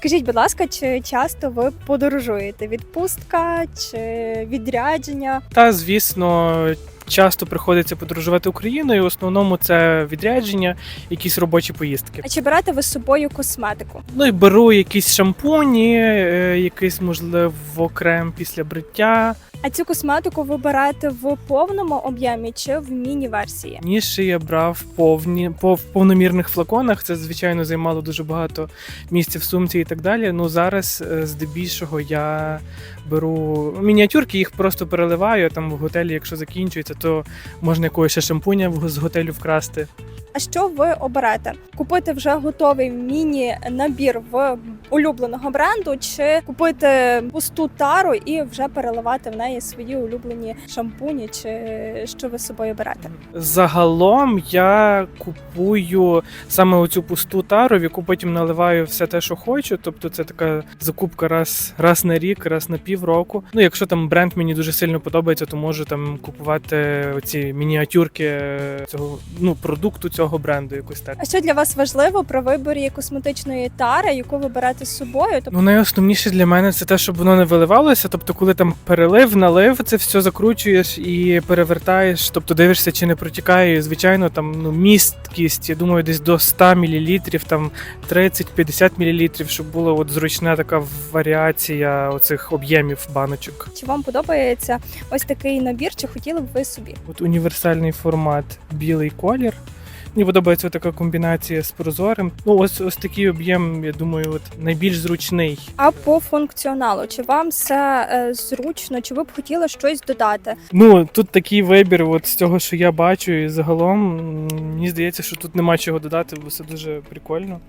Скажіть, будь ласка, чи часто ви подорожуєте? Відпустка чи відрядження? Та звісно, часто приходиться подорожувати Україною. В основному це відрядження, якісь робочі поїздки. А чи берете ви з собою косметику? Ну і беру якісь шампуні, е, якийсь можливо крем після бриття. А цю косметику ви берете в повному об'ємі чи в міні-версії? Раніше я брав повні по в повномірних флаконах. Це звичайно займало дуже багато місця в сумці і так далі. Ну зараз е, здебільшого я беру мініатюрки, їх просто переливаю. Там в готелі, якщо закінчується, то можна якогось ще шампуня з готелю вкрасти. А що ви оберете? Купити вже готовий міні-набір в улюбленого бренду, чи купити пусту тару і вже переливати в неї свої улюблені шампуні, чи що ви з собою берете? Загалом я купую саме оцю пусту тару, в яку потім наливаю все те, що хочу. Тобто це така закупка раз, раз на рік, раз на півроку. Ну, якщо там бренд мені дуже сильно подобається, то можу там купувати оці мініатюрки цього ну продукту цього бренду. Якось так. А що для вас важливо при виборі косметичної тари, яку ви берете з собою? Тобто Ну, найосновніше для мене це те, щоб воно не виливалося. Тобто, коли там перелив, налив, це все закручуєш і перевертаєш, тобто дивишся, чи не протікає. І, Звичайно, там ну місткість, я думаю, десь до 100 мл, там 30-50 мл, щоб була от зручна така варіація оцих об'ємів баночок. чи вам подобається ось такий набір, чи хотіли б ви собі? От універсальний формат білий колір. Мені подобається така комбінація з прозорим. Ну, ось ось такий об'єм, я думаю, от найбільш зручний. А по функціоналу, чи вам все е, зручно, чи ви б хотіли щось додати? Ну тут такий вибір, от з цього, що я бачу, і загалом мені здається, що тут нема чого додати, бо все дуже прикольно.